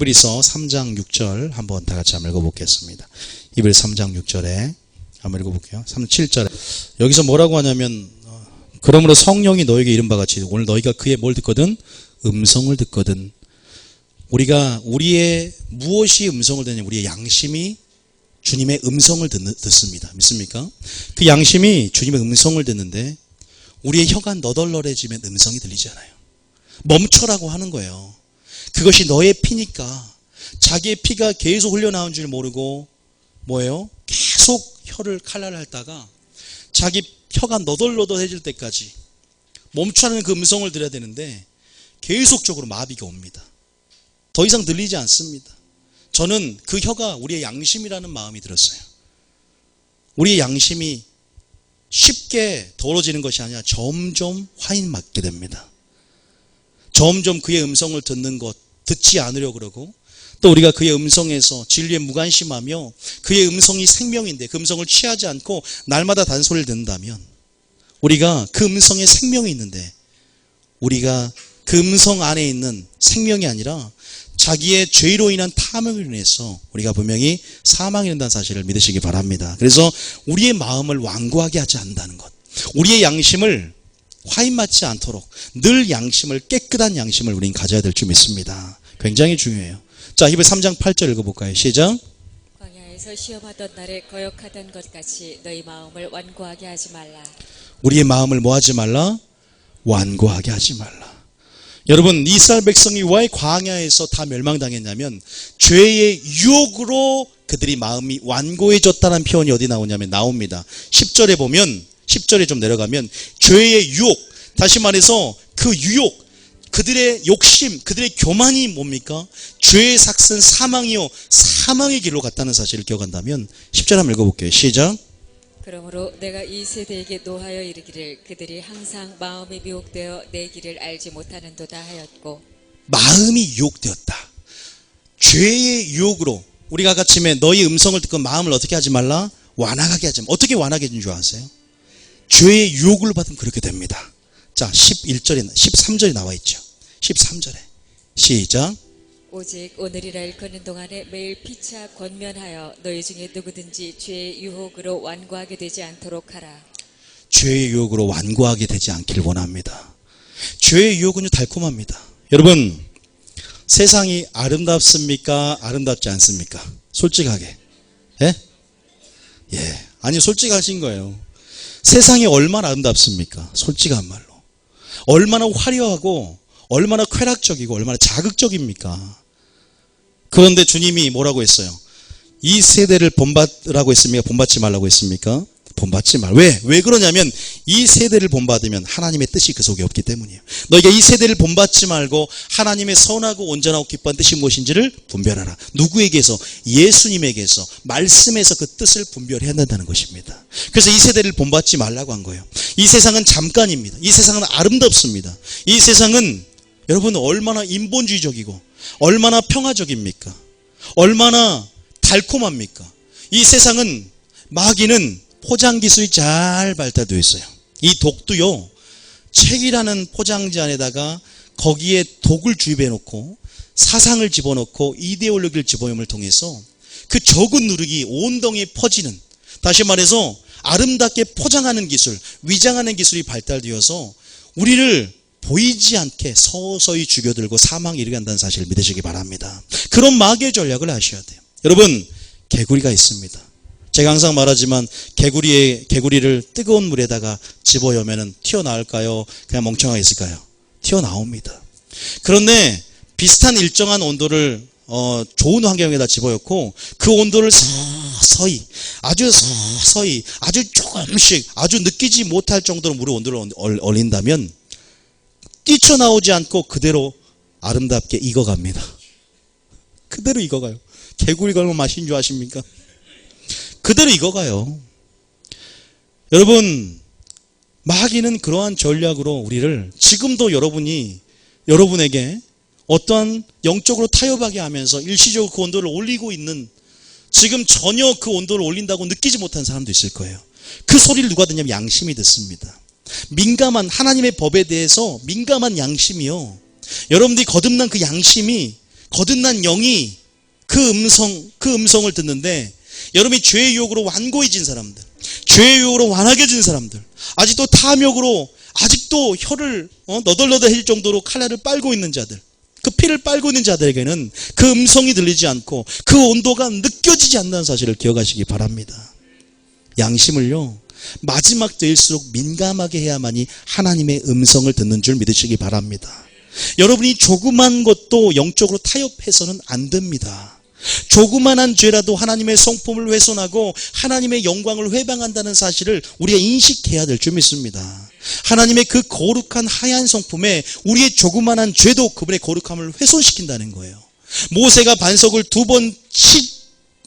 히브리서 3장 6절 한번 다 같이 한번 읽어보겠습니다. 히브리 3장 6절에 한번 읽어볼게요. 3, 7절에 여기서 뭐라고 하냐면 어, 그러므로 성령이 너에게 이른 바 같이 오늘 너희가 그의 뭘 듣거든 음성을 듣거든 우리가 우리의 무엇이 음성을 듣냐 우리의 양심이 주님의 음성을 듣, 듣습니다. 믿습니까? 그 양심이 주님의 음성을 듣는데 우리의 혀가 너덜너해지면 음성이 들리잖아요. 멈춰라고 하는 거예요. 그것이 너의 피니까 자기의 피가 계속 흘려나온 줄 모르고 뭐예요? 계속 혀를 칼날하다가 자기 혀가 너덜너덜해질 때까지 멈추라는 그 음성을 들어야 되는데 계속적으로 마비가 옵니다. 더 이상 들리지 않습니다. 저는 그 혀가 우리의 양심이라는 마음이 들었어요. 우리의 양심이 쉽게 더러지는 것이 아니라 점점 화인 맞게 됩니다. 점점 그의 음성을 듣는 것, 듣지 않으려 그러고 또 우리가 그의 음성에서 진리에 무관심하며 그의 음성이 생명인데 그 음성을 취하지 않고 날마다 단소리를 듣는다면 우리가 그 음성에 생명이 있는데 우리가 그 음성 안에 있는 생명이 아니라 자기의 죄로 인한 탐욕을 인해서 우리가 분명히 사망이 된다는 사실을 믿으시기 바랍니다. 그래서 우리의 마음을 완고하게 하지 않는다는 것. 우리의 양심을 화인 맞지 않도록 늘 양심을 깨끗한 양심을 우린 가져야 될 줄 믿습니다. 굉장히 중요해요. 자, 히브리 3장 8절 읽어 볼까요? 시작. 광야에서 시험하던 날에 거역하던 것 같이 너희 마음을 완고하게 하지 말라. 우리의 마음을 뭐 하지 말라? 완고하게 하지 말라. 여러분, 이스라엘 백성이 왜 광야에서 다 멸망당했냐면 죄의 유혹으로 그들이 마음이 완고해졌다는 표현이 어디 나오냐면 나옵니다. 10절에 보면 10절에 좀 내려가면 죄의 유혹, 다시 말해서 그 유혹, 그들의 욕심, 그들의 교만이 뭡니까? 죄의 삭슨 사망이요. 사망의 길로 갔다는 사실을 기억한다면 10절 한번 읽어볼게요. 시작. 그러므로 내가 이 세대에게 노하여 이르기를 그들이 항상 마음이 미혹되어 내 길을 알지 못하는도다 하였고 마음이 유혹되었다. 죄의 유혹으로 우리가 아까 침에 너희 음성을 듣고 마음을 어떻게 하지 말라? 완악하게 하지 마. 어떻게 완악해 진줄 아세요? 죄의 유혹을 받으면 그렇게 됩니다. 자, 11절에 13절에 나와 있죠. 13절에 시작. 오직 오늘이라 일컫는 동안에 매일 피차 권면하여 너희 중에 누구든지 죄의 유혹으로 완고하게 되지 않도록 하라. 죄의 유혹으로 완고하게 되지 않길 원합니다. 죄의 유혹은 달콤합니다. 여러분, 세상이 아름답습니까? 아름답지 않습니까? 솔직하게. 예? 예. 아니, 솔직하신 거예요. 세상이 얼마나 아름답습니까? 솔직한 말로. 얼마나 화려하고, 얼마나 쾌락적이고, 얼마나 자극적입니까? 그런데 주님이 뭐라고 했어요? 이 세대를 본받으라고 했습니까? 본받지 말라고 했습니까? 본받지 말. 왜? 왜 그러냐면 이 세대를 본받으면 하나님의 뜻이 그 속에 없기 때문이에요. 너희가 이 세대를 본받지 말고 하나님의 선하고 온전하고 기뻐한 뜻이 무엇인지를 분별하라. 누구에게서? 예수님에게서 말씀에서 그 뜻을 분별해야 한다는 것입니다. 그래서 이 세대를 본받지 말라고 한 거예요. 이 세상은 잠깐입니다. 이 세상은 아름답습니다. 이 세상은 여러분 얼마나 인본주의적이고 얼마나 평화적입니까? 얼마나 달콤합니까? 이 세상은 마귀는 포장 기술이 잘 발달되어 있어요. 이 독도요, 책이라는 포장지 안에다가 거기에 독을 주입해 놓고 사상을 집어넣고 이데올로기를 집어넣음을 통해서 그 적은 누룩이 온 덩이에 퍼지는 다시 말해서 아름답게 포장하는 기술, 위장하는 기술이 발달되어서 우리를 보이지 않게 서서히 죽여들고 사망에 이르게 한다는 사실을 믿으시기 바랍니다. 그런 마귀의 전략을 아셔야 돼요. 여러분, 개구리가 있습니다. 제가 항상 말하지만 개구리의 개구리를 뜨거운 물에다가 집어여면은 튀어나올까요? 그냥 멍청하게 있을까요? 튀어나옵니다. 그런데 비슷한 일정한 온도를 어, 좋은 환경에다 집어넣고 그 온도를 서서히 아주 서서히 아주 조금씩 아주 느끼지 못할 정도로 물의 온도를 올린다면 뛰쳐나오지 않고 그대로 아름답게 익어갑니다. 그대로 익어가요. 개구리가 얼마나 맛있는 줄 아십니까? 그대로 익어가요. 여러분, 마귀는 그러한 전략으로 우리를 지금도 여러분이 여러분에게 어떠한 영적으로 타협하게 하면서 일시적으로 그 온도를 올리고 있는 지금 전혀 그 온도를 올린다고 느끼지 못한 사람도 있을 거예요. 그 소리를 누가 듣냐면 양심이 듣습니다. 민감한 하나님의 법에 대해서 민감한 양심이요. 여러분들이 거듭난 그 양심이 거듭난 영이 그 음성, 그 음성을 듣는데 여러분이 죄의 유혹으로 완고해진 사람들, 죄의 유혹으로 완악해진 사람들, 아직도 탐욕으로 아직도 혀를 어, 너덜너덜해질 정도로 칼날을 빨고 있는 자들, 그 피를 빨고 있는 자들에게는 그 음성이 들리지 않고 그 온도가 느껴지지 않는다는 사실을 기억하시기 바랍니다. 양심을요, 마지막 때일수록 민감하게 해야만이 하나님의 음성을 듣는 줄 믿으시기 바랍니다. 여러분이 조그만 것도 영적으로 타협해서는 안 됩니다. 조그만한 죄라도 하나님의 성품을 훼손하고 하나님의 영광을 회방한다는 사실을 우리가 인식해야 될 줄 믿습니다. 하나님의 그 거룩한 하얀 성품에 우리의 조그만한 죄도 그분의 거룩함을 훼손시킨다는 거예요. 모세가 반석을 두 번 치,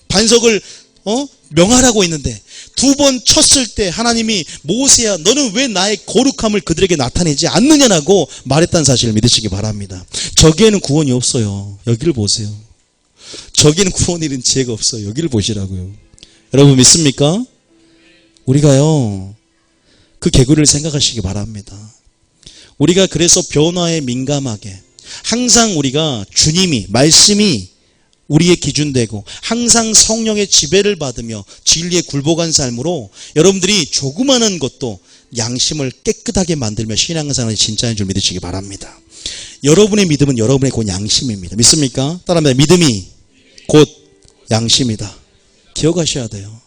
반석을 어? 명하라고 했는데 두 번 쳤을 때 하나님이 모세야 너는 왜 나의 거룩함을 그들에게 나타내지 않느냐라고 말했다는 사실을 믿으시기 바랍니다. 저기에는 구원이 없어요. 여기를 보세요. 저기는 구원 잃은 지혜가 없어요. 여기를 보시라고요. 여러분 믿습니까? 우리가요. 그 개구리를 생각하시기 바랍니다. 우리가 그래서 변화에 민감하게 항상 우리가 주님이 말씀이 우리의 기준되고 항상 성령의 지배를 받으며 진리에 굴복한 삶으로 여러분들이 조그마한 것도 양심을 깨끗하게 만들며 신앙생활이 진짜인 줄 믿으시기 바랍니다. 여러분의 믿음은 여러분의 곧 양심입니다. 믿습니까? 따라합니다. 믿음이 곧 양심이다. 기억하셔야 돼요.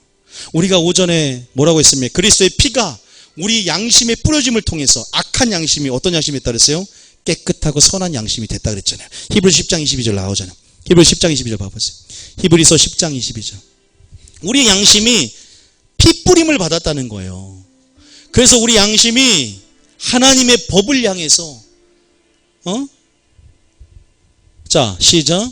우리가 오전에 뭐라고 했습니까? 그리스도의 피가 우리 양심의 뿌려짐을 통해서 악한 양심이 어떤 양심이 있다 그랬어요? 깨끗하고 선한 양심이 됐다 그랬잖아요. 히브리 10장 22절 나오잖아요. 히브리 10장 22절 봐보세요. 히브리서 10장 22절. 우리 양심이 피 뿌림을 받았다는 거예요. 그래서 우리 양심이 하나님의 법을 향해서 어? 자, 시작.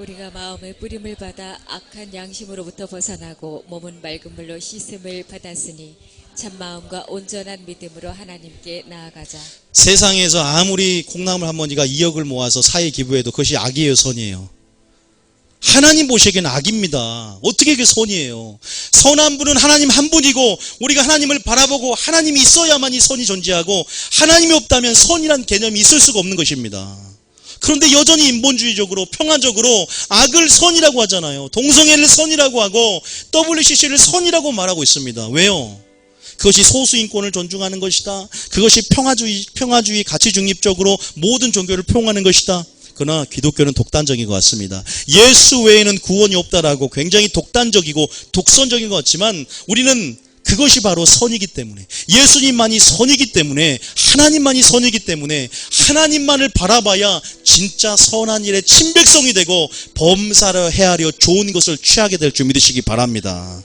우리가 마음의 뿌림을 받아 악한 양심으로부터 벗어나고 몸은 맑은 물로 씻음을 받았으니 참 마음과 온전한 믿음으로 하나님께 나아가자. 세상에서 아무리 콩나물 한 번지가 2억을 모아서 사회 기부해도 그것이 악이에요, 선이에요. 하나님 보시기에는 악입니다. 어떻게 그게 선이에요? 선한 분은 하나님 한 분이고 우리가 하나님을 바라보고 하나님이 있어야만 이 선이 존재하고 하나님이 없다면 선이란 개념이 있을 수가 없는 것입니다. 그런데 여전히 인본주의적으로 평화적으로 악을 선이라고 하잖아요. 동성애를 선이라고 하고 WCC를 선이라고 말하고 있습니다. 왜요? 그것이 소수 인권을 존중하는 것이다. 그것이 평화주의 평화주의 가치 중립적으로 모든 종교를 포용하는 것이다. 그러나 기독교는 독단적인 것 같습니다. 예수 외에는 구원이 없다라고 굉장히 독단적이고 독선적인 것 같지만 우리는 그것이 바로 선이기 때문에 예수님만이 선이기 때문에 하나님만이 선이기 때문에 하나님만을 바라봐야 진짜 선한 일의 친백성이 되고 범사를 헤아려 좋은 것을 취하게 될 줄 믿으시기 바랍니다.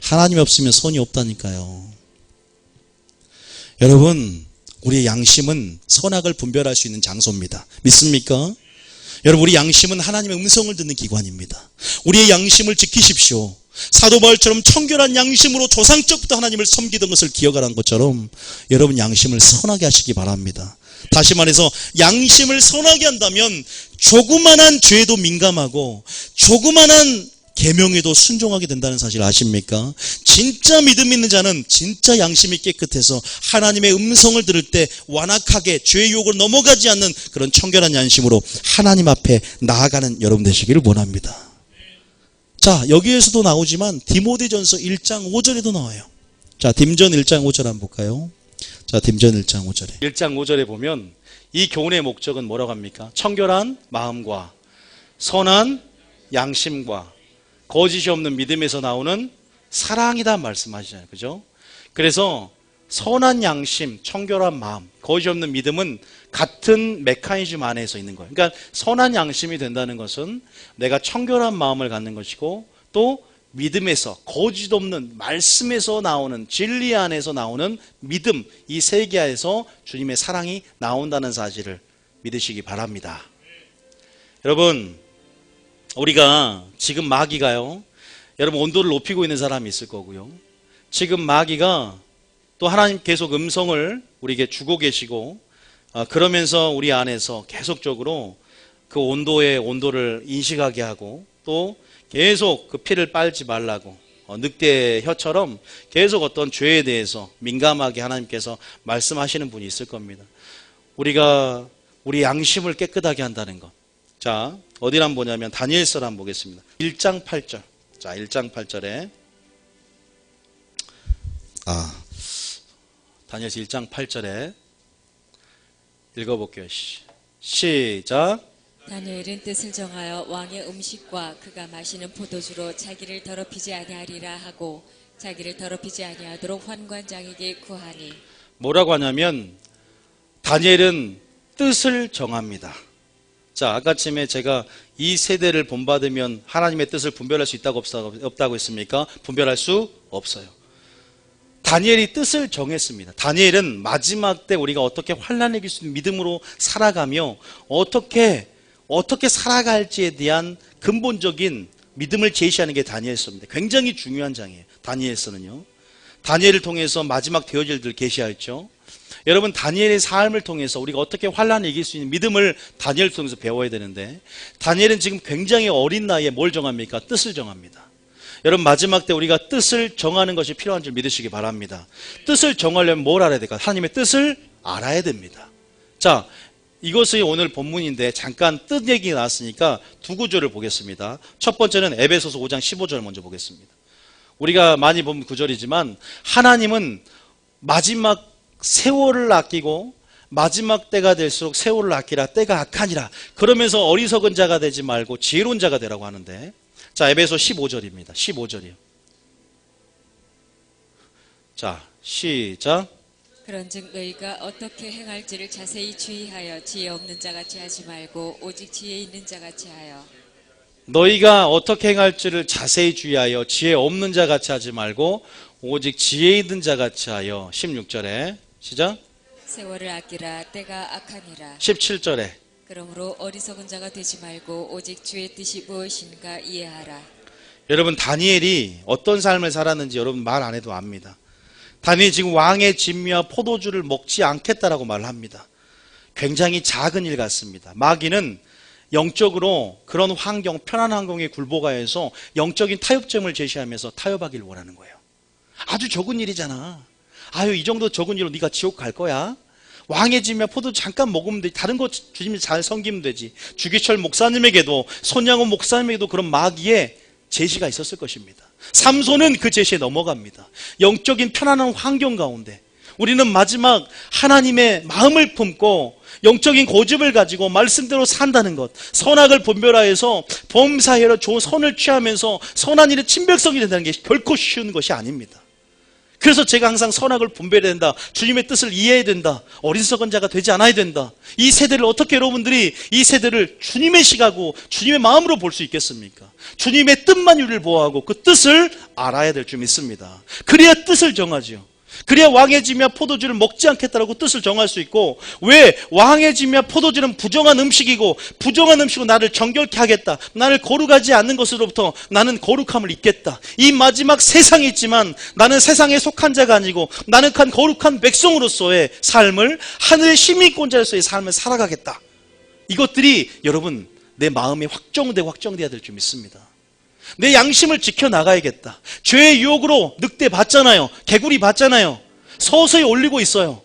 하나님 없으면 선이 없다니까요. 여러분, 우리의 양심은 선악을 분별할 수 있는 장소입니다. 믿습니까? 여러분, 우리 양심은 하나님의 음성을 듣는 기관입니다. 우리의 양심을 지키십시오. 사도 바울처럼 청결한 양심으로 조상적부터 하나님을 섬기던 것을 기억하라는 것처럼 여러분 양심을 선하게 하시기 바랍니다. 다시 말해서 양심을 선하게 한다면 조그만한 죄도 민감하고 조그만한 계명에도 순종하게 된다는 사실 아십니까? 진짜 믿음 있는 자는 진짜 양심이 깨끗해서 하나님의 음성을 들을 때 완악하게 죄의 유혹을 넘어가지 않는 그런 청결한 양심으로 하나님 앞에 나아가는 여러분 되시기를 원합니다. 자, 여기에서도 나오지만 디모데전서 1장 5절에도 나와요. 자, 딤전 1장 5절 한번 볼까요? 자, 딤전 1장 5절에. 1장 5절에 보면 이 교훈의 목적은 뭐라고 합니까? 청결한 마음과 선한 양심과 거짓이 없는 믿음에서 나오는 사랑이다 말씀하시잖아요. 그죠? 그래서 선한 양심, 청결한 마음, 거짓 없는 믿음은 같은 메커니즘 안에서 있는 거예요. 그러니까 선한 양심이 된다는 것은 내가 청결한 마음을 갖는 것이고 또 믿음에서 거짓 없는 말씀에서 나오는 진리 안에서 나오는 믿음 이세 개에서 주님의 사랑이 나온다는 사실을 믿으시기 바랍니다. 여러분 우리가 지금 마귀가요. 여러분 온도를 높이고 있는 사람이 있을 거고요. 지금 마귀가 또 하나님 계속 음성을 우리에게 주고 계시고 아, 그러면서 우리 안에서 계속적으로 그 온도의 온도를 인식하게 하고 또 계속 그 피를 빨지 말라고 어, 늑대 혀처럼 계속 어떤 죄에 대해서 민감하게 하나님께서 말씀하시는 분이 있을 겁니다. 우리가 우리 양심을 깨끗하게 한다는 것. 자, 어디를 한번 보냐면 다니엘서를 한번 보겠습니다. 1장 8절. 자, 1장 8절에 아, 다니엘서 1장 8절에 읽어볼게요. 시- 시작. 다니엘은 뜻을 정하여 왕의 음식과 그가 마시는 포도주로 자기를 더럽히지 아니하리라 하고 자기를 더럽히지 아니하도록 환관장에게 구하니 뭐라고 하냐면 다니엘은 뜻을 정합니다. 자, 아까쯤에 제가 이 세대를 본받으면 하나님의 뜻을 분별할 수 있다고 없다- 없다고 했습니까? 분별할 수 없어요. 다니엘이 뜻을 정했습니다. 다니엘은 마지막 때 우리가 어떻게 환란을 이길 수 있는 믿음으로 살아가며 어떻게 어떻게 살아갈지에 대한 근본적인 믿음을 제시하는 게 다니엘서입니다. 굉장히 중요한 장이에요. 다니엘서는요. 다니엘을 통해서 마지막 되어질들 계시하였죠. 여러분 다니엘의 삶을 통해서 우리가 어떻게 환란을 이길 수 있는 믿음을 다니엘을 통해서 배워야 되는데 다니엘은 지금 굉장히 어린 나이에 뭘 정합니까? 뜻을 정합니다. 여러분 마지막 때 우리가 뜻을 정하는 것이 필요한 줄 믿으시기 바랍니다. 뜻을 정하려면 뭘 알아야 될까? 하나님의 뜻을 알아야 됩니다. 자, 이것이 오늘 본문인데 잠깐 뜻 얘기 나왔으니까 두 구절을 보겠습니다. 첫 번째는 에베소서 5장 15절 먼저 보겠습니다. 우리가 많이 본 구절이지만 하나님은 마지막 세월을 아끼고 마지막 때가 될수록 세월을 아끼라 때가 악하니라 그러면서 어리석은 자가 되지 말고 지혜로운 자가 되라고 하는데 자 에베소 15절입니다. 15절이요. 자 시작. 그런즉 너희가 어떻게 행할지를 자세히 주의하여 지혜 없는 자같이 하지 말고 오직 지혜 있는 자같이 하여. 너희가 어떻게 행할지를 자세히 주의하여 지혜 없는 자 같이 하지 말고 오직 지혜 있는 자 같이 하여. 16절에. 시작. 세월을 아끼라 때가 악하니라. 17절에 그러므로 어리석은 자가 되지 말고 오직 주의 뜻이 무엇인가 이해하라 여러분 다니엘이 어떤 삶을 살았는지 여러분 말 안 해도 압니다. 다니엘이 지금 왕의 진미와 포도주를 먹지 않겠다라고 말을 합니다. 굉장히 작은 일 같습니다. 마귀는 영적으로 그런 환경, 편한 환경에 굴복하여서 영적인 타협점을 제시하면서 타협하기를 원하는 거예요. 아주 적은 일이잖아. 아유 이 정도 적은 일로 네가 지옥 갈 거야? 집이면 포도 잠깐 먹으면 되지. 다른 거 주님 잘 섬기면 되지. 주기철 목사님에게도 손양호 목사님에게도 그런 마귀의 제시가 있었을 것입니다. 삼손은 그 제시에 넘어갑니다. 영적인 편안한 환경 가운데 우리는 마지막 하나님의 마음을 품고 영적인 고집을 가지고 말씀대로 산다는 것, 선악을 분별하여서 범사해로 좋은 선을 취하면서 선한 일의 친백성이 된다는 게 결코 쉬운 것이 아닙니다. 그래서 제가 항상 선악을 분별해야 된다. 주님의 뜻을 이해해야 된다. 어리석은 자가 되지 않아야 된다. 이 세대를 어떻게 여러분들이 이 세대를 주님의 시각으로 주님의 마음으로 볼 수 있겠습니까? 주님의 뜻만 우리를 보호하고 그 뜻을 알아야 될 줄 믿습니다. 그래야 뜻을 정하죠. 그래야 왕의 짐이야 포도주를 먹지 않겠다라고 뜻을 정할 수 있고 왜 왕의 짐이야 포도주는 부정한 음식이고 부정한 음식으로 나를 정결케 하겠다 나를 거룩하지 않는 것으로부터 나는 거룩함을 잊겠다. 이 마지막 세상이 있지만 나는 세상에 속한 자가 아니고 나는 한 거룩한 백성으로서의 삶을 하늘의 시민권자로서의 삶을 살아가겠다. 이것들이 여러분 내 마음에 확정되고 확정돼야 될 줄 믿습니다 내 양심을 지켜나가야겠다. 죄의 유혹으로 늑대 봤잖아요. 개구리 봤잖아요. 서서히 올리고 있어요.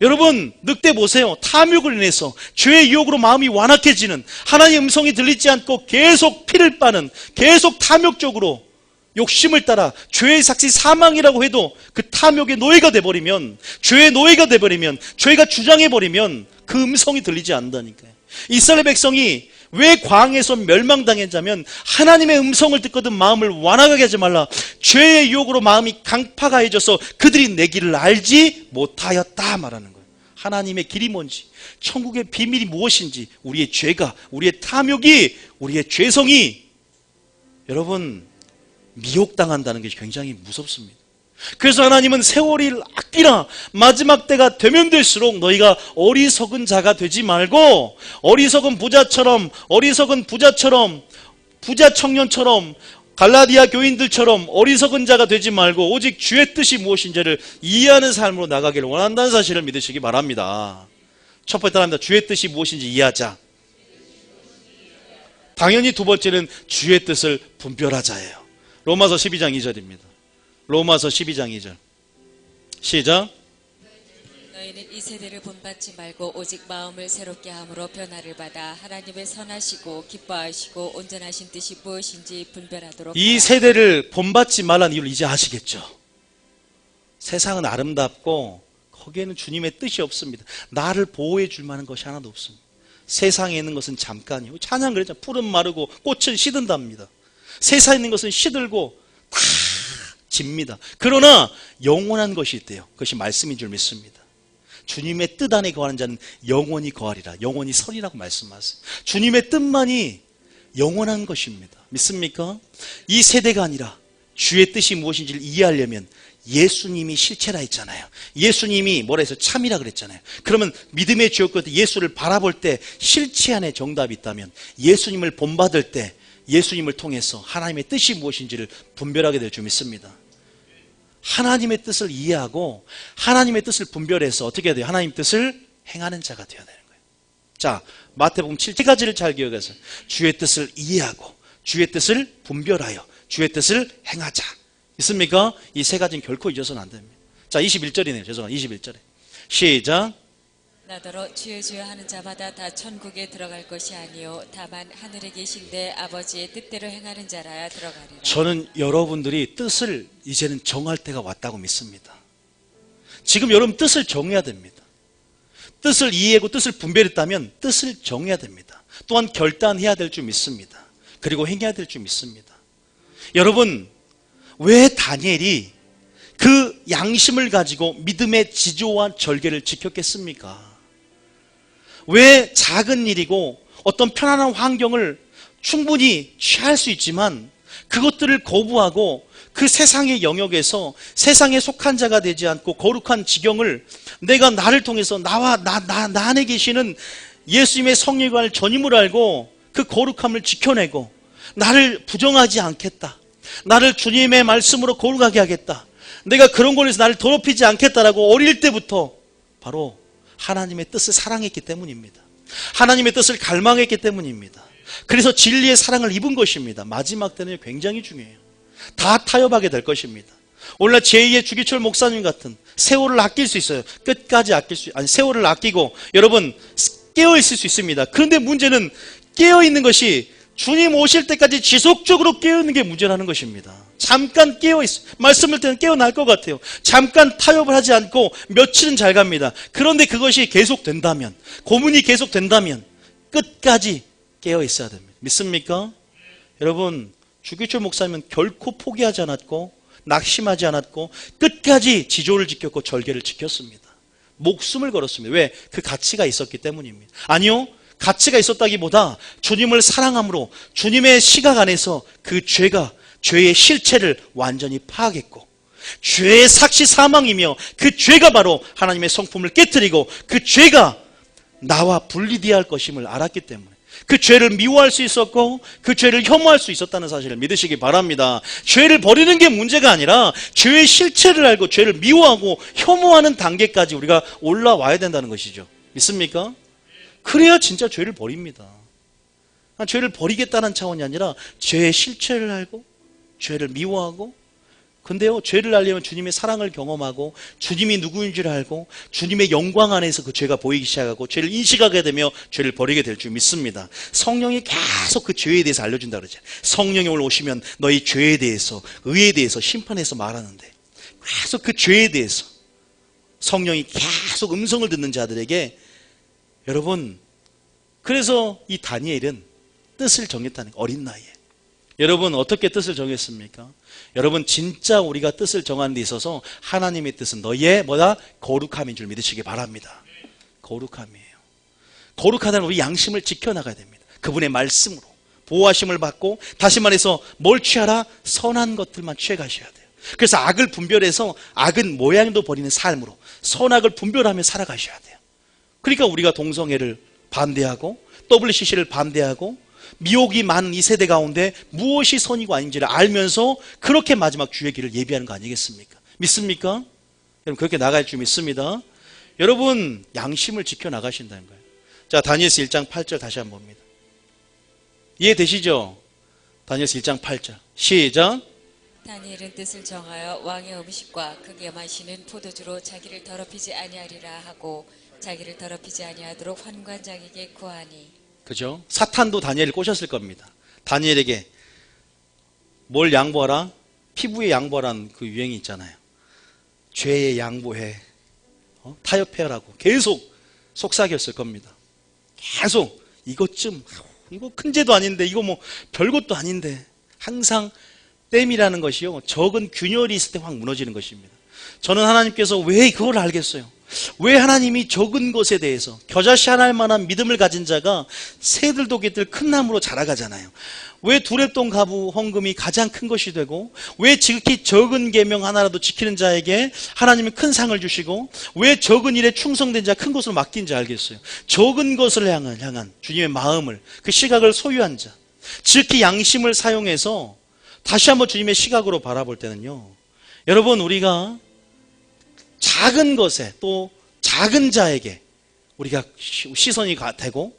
여러분, 늑대 보세요. 탐욕을 인해서 죄의 유혹으로 마음이 완악해지는 하나님의 음성이 들리지 않고 계속 피를 빠는 계속 탐욕적으로 욕심을 따라 죄의 삭시 사망이라고 해도 그 탐욕의 노예가 돼버리면 죄의 노예가 돼버리면 죄가 주장해버리면 그 음성이 들리지 않는다니까요. 이스라엘 백성이 왜 광에서 멸망당했냐면 하나님의 음성을 듣거든 마음을 완악하게 하지 말라. 죄의 유혹으로 마음이 강파가해져서 그들이 내 길을 알지 못하였다 말하는 거예요. 하나님의 길이 뭔지, 천국의 비밀이 무엇인지, 우리의 죄가, 우리의 탐욕이, 우리의 죄성이 여러분 미혹당한다는 것이 굉장히 무섭습니다. 그래서 하나님은 세월이 아끼라 마지막 때가 되면 될수록 너희가 어리석은 자가 되지 말고 어리석은 부자처럼 어리석은 부자처럼 부자 청년처럼 갈라디아 교인들처럼 어리석은 자가 되지 말고 오직 주의 뜻이 무엇인지를 이해하는 삶으로 나가기를 원한다는 사실을 믿으시기 바랍니다. 첫 번째 합니다. 주의 뜻이 무엇인지 이해하자. 당연히 두 번째는 주의 뜻을 분별하자예요. 로마서 12장 2절입니다. 로마서 12장 2절. 시작. 너희 너희는 이 세대를 본받지 말고 오직 마음을 새롭게 함으로 변화를 받아 하나님의 선하시고 기뻐하시고 온전하신 뜻이 무엇인지 분별하도록 이. 세대를 본받지 말라는 이유를 이제 아시겠죠? 세상은 아름답고 거기에는 주님의 뜻이 없습니다. 나를 보호해 줄 만한 것이 하나도 없습니다. 세상에 있는 것은 잠깐이요. 찬양 그랬죠. 풀은 마르고 꽃은 시든답니다. 세상에 있는 것은 시들고 다 집니다. 그러나 영원한 것이 있대요. 그것이 말씀인 줄 믿습니다. 주님의 뜻 안에 거하는 자는 영원히 거하리라. 영원히 설이라고 말씀하세요. 주님의 뜻만이 영원한 것입니다. 믿습니까? 이 세대가 아니라 주의 뜻이 무엇인지를 이해하려면 예수님이 실체라 했잖아요. 예수님이 뭐라 해서 참이라 그랬잖아요. 그러면 믿음의 주였고 예수를 바라볼 때 실체 안에 정답이 있다면 예수님을 본받을 때 예수님을 통해서 하나님의 뜻이 무엇인지를 분별하게 될 줄 믿습니다. 하나님의 뜻을 이해하고 하나님의 뜻을 분별해서 어떻게 해야 돼요? 하나님 뜻을 행하는 자가 되어야 되는 거예요. 자, 마태복음 7세 가지를 잘 기억해서 주의 뜻을 이해하고 주의 뜻을 분별하여 주의 뜻을 행하자. 있습니까? 이 세 가지는 결코 잊어서는 안 됩니다. 자, 21절이네요. 죄송합니다. 21절에. 시작. 나더러 주여 주여 하는 자마다 다 천국에 들어갈 것이 아니요 다만 하늘에 계신데 아버지의 뜻대로 행하는 자라야 들어가리라. 저는 여러분들이 뜻을 이제는 정할 때가 왔다고 믿습니다. 지금 여러분 뜻을 정해야 됩니다. 뜻을 이해하고 뜻을 분별했다면 뜻을 정해야 됩니다. 또한 결단해야 될 줄 믿습니다. 그리고 행해야 될 줄 믿습니다. 여러분, 왜 다니엘이 그 양심을 가지고 믿음의 지조와 절개를 지켰겠습니까? 왜 작은 일이고 어떤 편안한 환경을 충분히 취할 수 있지만 그것들을 거부하고 그 세상의 영역에서 세상에 속한 자가 되지 않고 거룩한 지경을 내가 나를 통해서 나와 나, 나, 나 안에 계시는 예수님의 성령관을 전임을 알고 그 거룩함을 지켜내고 나를 부정하지 않겠다. 나를 주님의 말씀으로 거룩하게 하겠다. 내가 그런 걸로 해서 나를 더럽히지 않겠다라고 어릴 때부터 바로 하나님의 뜻을 사랑했기 때문입니다. 하나님의 뜻을 갈망했기 때문입니다. 그래서 진리의 사랑을 입은 것입니다. 마지막 때는 굉장히 중요해요. 다 타협하게 될 것입니다. 오늘날 제2의 주기철 목사님 같은 세월을 아낄 수 있어요. 끝까지 아낄 수, 아니, 세월을 아끼고 여러분 깨어 있을 수 있습니다. 그런데 문제는 깨어 있는 것이 주님 오실 때까지 지속적으로 깨어 있는 게 문제라는 것입니다. 잠깐 깨어 있어. 말씀을 때는 깨어날 것 같아요. 잠깐 타협을 하지 않고 며칠은 잘 갑니다. 그런데 그것이 계속된다면, 고문이 계속된다면 끝까지 깨어 있어야 됩니다. 믿습니까? 여러분, 주기철 목사님은 결코 포기하지 않았고 낙심하지 않았고 끝까지 지조를 지켰고 절개를 지켰습니다. 목숨을 걸었습니다. 왜? 그 가치가 있었기 때문입니다. 아니요. 가치가 있었다기보다 주님을 사랑함으로 주님의 시각 안에서 그 죄가 죄의 실체를 완전히 파악했고 죄의 삭시 사망이며 그 죄가 바로 하나님의 성품을 깨뜨리고 그 죄가 나와 분리되어야 할 것임을 알았기 때문에 그 죄를 미워할 수 있었고 그 죄를 혐오할 수 있었다는 사실을 믿으시기 바랍니다. 죄를 버리는 게 문제가 아니라 죄의 실체를 알고 죄를 미워하고 혐오하는 단계까지 우리가 올라와야 된다는 것이죠. 믿습니까? 그래야 진짜 죄를 버립니다. 아, 죄를 버리겠다는 차원이 아니라 죄의 실체를 알고 죄를 미워하고 근데요, 죄를 알려면 주님의 사랑을 경험하고 주님이 누구인지를 알고 주님의 영광 안에서 그 죄가 보이기 시작하고 죄를 인식하게 되며 죄를 버리게 될 줄 믿습니다. 성령이 계속 그 죄에 대해서 알려준다 그러죠. 성령이 오늘 오시면 너희 죄에 대해서, 의에 대해서, 심판에서 말하는데 계속 그 죄에 대해서 성령이 계속 음성을 듣는 자들에게 여러분, 그래서 이 다니엘은 뜻을 정했다는. 어린 나이에. 여러분 어떻게 뜻을 정했습니까? 여러분 진짜 우리가 뜻을 정하는 데 있어서 하나님의 뜻은 너희의 뭐다? 거룩함인 줄 믿으시기 바랍니다. 거룩함이에요. 거룩하다는 우리 양심을 지켜나가야 됩니다. 그분의 말씀으로 보호하심을 받고 다시 말해서 뭘 취하라? 선한 것들만 취해 가셔야 돼요. 그래서 악을 분별해서 악은 모양도 버리는 삶으로 선악을 분별하며 살아가셔야 돼요. 그러니까 우리가 동성애를 반대하고 WCC를 반대하고 미혹이 많은 이 세대 가운데 무엇이 선이고 아닌지를 알면서 그렇게 마지막 주의 길을 예비하는 거 아니겠습니까? 믿습니까? 여러분 그렇게 나갈 줄 믿습니다. 여러분 양심을 지켜 나가신다는 거예요. 자 다니엘서 1장 8절 다시 한번 봅니다. 이해되시죠? 다니엘서 1장 8절 시작 다니엘은 뜻을 정하여 왕의 음식과 크게 마시는 포도주로 자기를 더럽히지 아니하리라 하고 자기를 더럽히지 아니하도록 환관장에게 구하니 그죠? 사탄도 다니엘을 꼬셨을 겁니다. 다니엘에게 뭘 양보하라? 피부에 양보하라는 그 유행이 있잖아요. 죄에 양보해. 어? 타협해라고 계속 속삭였을 겁니다. 계속 이것 좀 이거 큰 죄도 아닌데 이거 뭐 별것도 아닌데 항상 땜이라는 것이요 적은 균열이 있을 때 확 무너지는 것입니다. 저는 하나님께서 왜 그걸 알겠어요? 왜 하나님이 적은 것에 대해서 겨자씨 하나할 만한 믿음을 가진 자가 새들 독이들 큰 나무로 자라가잖아요. 왜 두랩돈 가부 헌금이 가장 큰 것이 되고 왜 지극히 적은 계명 하나라도 지키는 자에게 하나님은 큰 상을 주시고 왜 적은 일에 충성된 자 큰 것을 맡긴지 알겠어요. 적은 것을 향한, 향한 주님의 마음을 그 시각을 소유한 자 지극히 양심을 사용해서 다시 한번 주님의 시각으로 바라볼 때는요. 여러분 우리가 작은 것에 또 작은 자에게 우리가 시- 시선이 가- 되고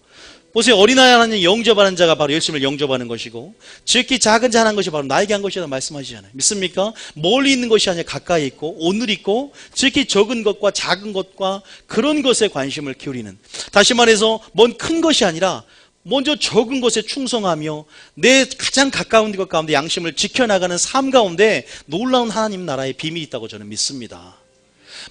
보세요 어린아이 하나님 영접하는 자가 바로 예수님을 영접하는 것이고 지극히 작은 자 하는 것이 바로 나에게 한 것이다 말씀하시잖아요 믿습니까? 멀리 있는 것이 아니라 가까이 있고 오늘 있고 지극히 적은 것과 작은 것과 그런 것에 관심을 기울이는 다시 말해서 뭔큰 것이 아니라 먼저 적은 것에 충성하며 내 가장 가까운 것 가운데 양심을 지켜나가는 삶 가운데 놀라운 하나님 나라의 비밀이 있다고 저는 믿습니다.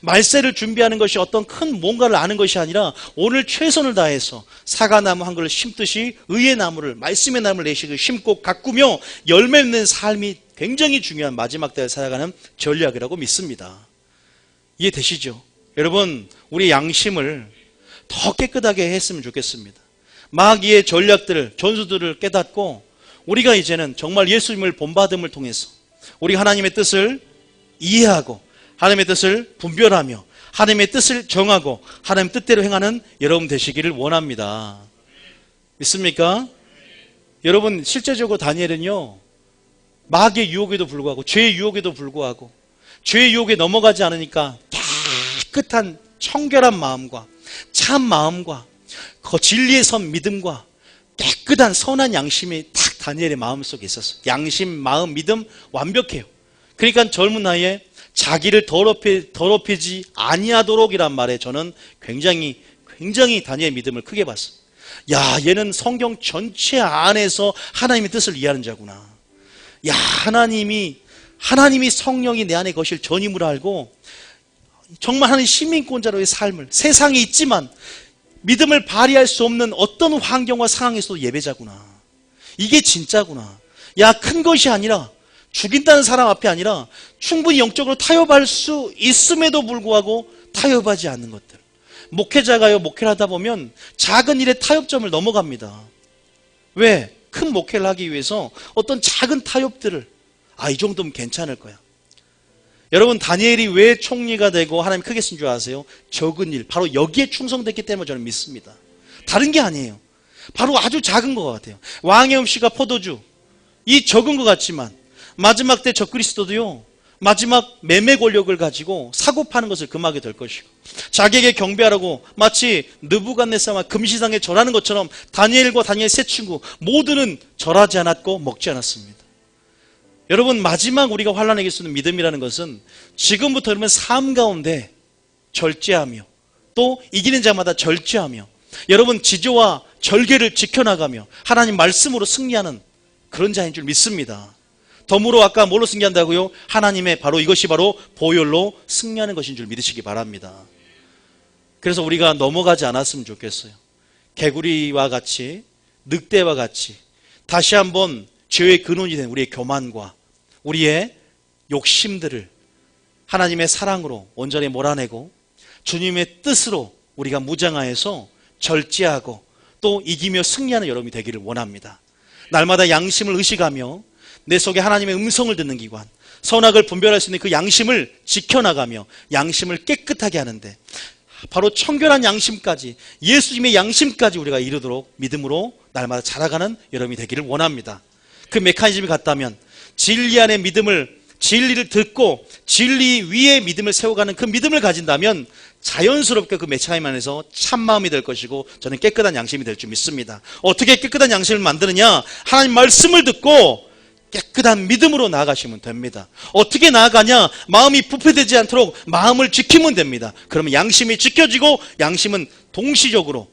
말세를 준비하는 것이 어떤 큰 뭔가를 아는 것이 아니라 오늘 최선을 다해서 사과나무 한 그루 심듯이 의의 나무를 말씀의 나무를 내시고 심고 가꾸며 열매 맺는 삶이 굉장히 중요한 마지막 때를 살아가는 전략이라고 믿습니다. 이해되시죠? 여러분 우리 양심을 더 깨끗하게 했으면 좋겠습니다. 마귀의 전략들을 전수들을 깨닫고 우리가 이제는 정말 예수님을 본받음을 통해서 우리 하나님의 뜻을 이해하고 하나님의 뜻을 분별하며 하나님의 뜻을 정하고 하나님 뜻대로 행하는 여러분 되시기를 원합니다. 믿습니까? 여러분 실제적으로 다니엘은요 마귀의 유혹에도 불구하고 죄의 유혹에도 불구하고 죄의 유혹에 넘어가지 않으니까 깨끗한 청결한 마음과 참 마음과 그 진리의 선 믿음과 깨끗한 선한 양심이 딱 다니엘의 마음 속에 있었어요. 양심, 마음, 믿음 완벽해요. 그러니까 젊은 나이에 자기를 더럽히, 더럽히지 아니하도록이란 말에 저는 굉장히 굉장히 다니엘 믿음을 크게 봤어요. 야, 얘는 성경 전체 안에서 하나님의 뜻을 이해하는 자구나. 야, 하나님이 하나님이 성령이 내 안에 거실 전임을 알고 정말 하나님 시민권자로의 삶을 세상에 있지만 믿음을 발휘할 수 없는 어떤 환경과 상황에서도 예배자구나. 이게 진짜구나. 야, 큰 것이 아니라 죽인다는 사람 앞에 아니라 충분히 영적으로 타협할 수 있음에도 불구하고 타협하지 않는 것들. 목회자가요, 목회를 하다 보면 작은 일에 타협점을 넘어갑니다. 왜? 큰 목회를 하기 위해서 어떤 작은 타협들을, 아, 이 정도면 괜찮을 거야. 여러분, 다니엘이 왜 총리가 되고 하나님 크게 쓴 줄 아세요? 적은 일. 바로 여기에 충성됐기 때문에 저는 믿습니다. 다른 게 아니에요. 바로 아주 작은 것 같아요. 왕의 음식과 포도주. 이 적은 것 같지만, 마지막 때 적그리스도도요, 마지막 매매 권력을 가지고 사고 파는 것을 금하게 될 것이고, 자기에게 경배하라고 마치 느부갓네살과 금시상에 절하는 것처럼 다니엘과 다니엘 세 친구 모두는 절하지 않았고 먹지 않았습니다. 여러분 마지막 우리가 환란에게 쓰는 믿음이라는 것은 지금부터 그러면 삶 가운데 절제하며 또 이기는 자마다 절제하며 여러분 지조와 절개를 지켜나가며 하나님 말씀으로 승리하는 그런 자인 줄 믿습니다. 덤으로 아까 뭘로 승리한다고요? 하나님의 바로 이것이 바로 보혈로 승리하는 것인 줄 믿으시기 바랍니다. 그래서 우리가 넘어가지 않았으면 좋겠어요. 개구리와 같이 늑대와 같이 다시 한번 죄의 근원이 된 우리의 교만과 우리의 욕심들을 하나님의 사랑으로 온전히 몰아내고 주님의 뜻으로 우리가 무장하여서 절제하고 또 이기며 승리하는 여러분이 되기를 원합니다. 날마다 양심을 의식하며 내 속에 하나님의 음성을 듣는 기관, 선악을 분별할 수 있는 그 양심을 지켜나가며 양심을 깨끗하게 하는데 바로 청결한 양심까지 예수님의 양심까지 우리가 이르도록 믿음으로 날마다 자라가는 여러분이 되기를 원합니다. 그 메커니즘이 같다면 진리 안에 믿음을 진리를 듣고 진리 위에 믿음을 세워가는 그 믿음을 가진다면 자연스럽게 그 메차임 안에서 참 마음이 될 것이고 저는 깨끗한 양심이 될 줄 믿습니다. 어떻게 깨끗한 양심을 만드느냐? 하나님 말씀을 듣고 깨끗한 믿음으로 나아가시면 됩니다. 어떻게 나아가냐? 마음이 부패되지 않도록 마음을 지키면 됩니다. 그러면 양심이 지켜지고 양심은 동시적으로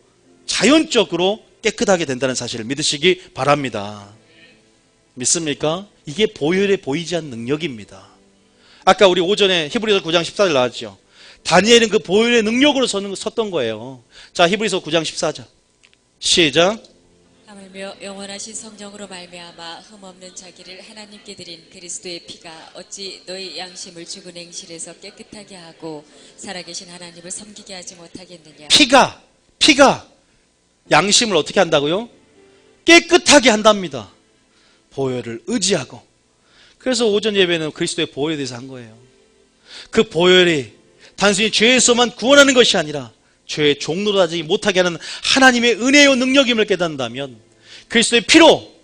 자연적으로 깨끗하게 된다는 사실을 믿으시기 바랍니다. 믿습니까? 이게 보혈에 보이지 않는 능력입니다. 아까 우리 오전에 히브리서 9장 14절 나왔죠. 다니엘은 그 보혈의 능력으로 섰던 거예요. 자, 히브리서 9장 14절. 시작. 하물며 영원하신 성령으로 말미암아 흠없는 자기를 하나님께 드린 그리스도의 피가 어찌 너희 양심을 죽은 행실에서 깨끗하게 하고 살아계신 하나님을 섬기게 하지 못하겠느냐 피가, 피가 양심을 어떻게 한다고요? 깨끗하게 한답니다. 보혈을 의지하고. 그래서 오전 예배는 그리스도의 보혈에 대해서 한 거예요. 그 보혈이 단순히 죄에서만 구원하는 것이 아니라 죄의 종로로 하지 못하게 하는 하나님의 은혜요 능력임을 깨닫는다면 그리스도의 피로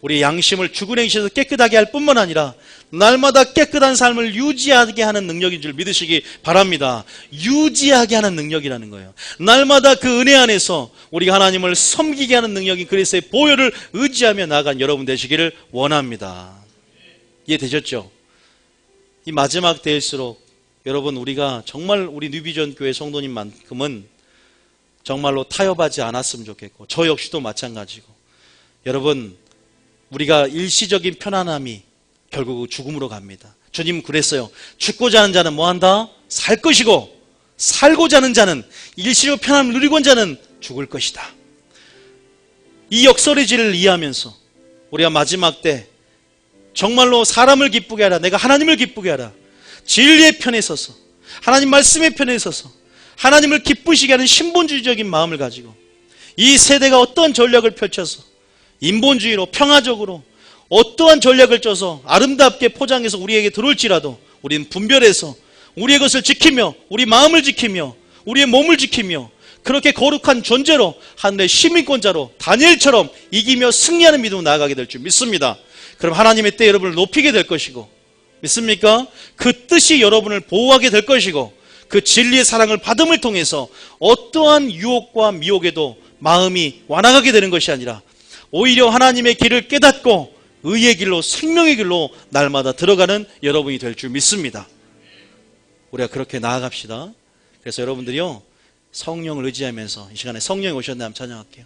우리 양심을 죽은 행실에서 깨끗하게 할 뿐만 아니라 날마다 깨끗한 삶을 유지하게 하는 능력인 줄 믿으시기 바랍니다. 유지하게 하는 능력이라는 거예요. 날마다 그 은혜 안에서 우리가 하나님을 섬기게 하는 능력인 그리스도의 보혈을 의지하며 나아간 여러분 되시기를 원합니다. 이해되셨죠? 이 마지막 때일수록 여러분 우리가 정말 우리 뉴비전 교회 성도님만큼은 정말로 타협하지 않았으면 좋겠고 저 역시도 마찬가지고 여러분 우리가 일시적인 편안함이 결국 죽음으로 갑니다. 주님 그랬어요. 죽고자 하는 자는 뭐 한다? 살 것이고 살고자 하는 자는 일시적 편안함을 누리고 한 자는 죽을 것이다. 이 역설의지를 이해하면서 우리가 마지막 때 정말로 사람을 기쁘게 하라. 내가 하나님을 기쁘게 하라. 진리의 편에 서서 하나님 말씀의 편에 서서 하나님을 기쁘시게 하는 신본주의적인 마음을 가지고 이 세대가 어떤 전략을 펼쳐서 인본주의로 평화적으로 어떠한 전략을 쪄서 아름답게 포장해서 우리에게 들어올지라도 우리는 분별해서 우리의 것을 지키며 우리 마음을 지키며 우리의 몸을 지키며 그렇게 거룩한 존재로 하늘의 시민권자로 다니엘처럼 이기며 승리하는 믿음으로 나아가게 될 줄 믿습니다. 그럼 하나님의 때 여러분을 높이게 될 것이고 믿습니까? 그 뜻이 여러분을 보호하게 될 것이고 그 진리의 사랑을 받음을 통해서 어떠한 유혹과 미혹에도 마음이 완화하게 되는 것이 아니라 오히려 하나님의 길을 깨닫고 의의 길로 생명의 길로 날마다 들어가는 여러분이 될 줄 믿습니다. 우리가 그렇게 나아갑시다. 그래서 여러분들이요 성령을 의지하면서 이 시간에 성령이 오셨나 한번 찬양할게요.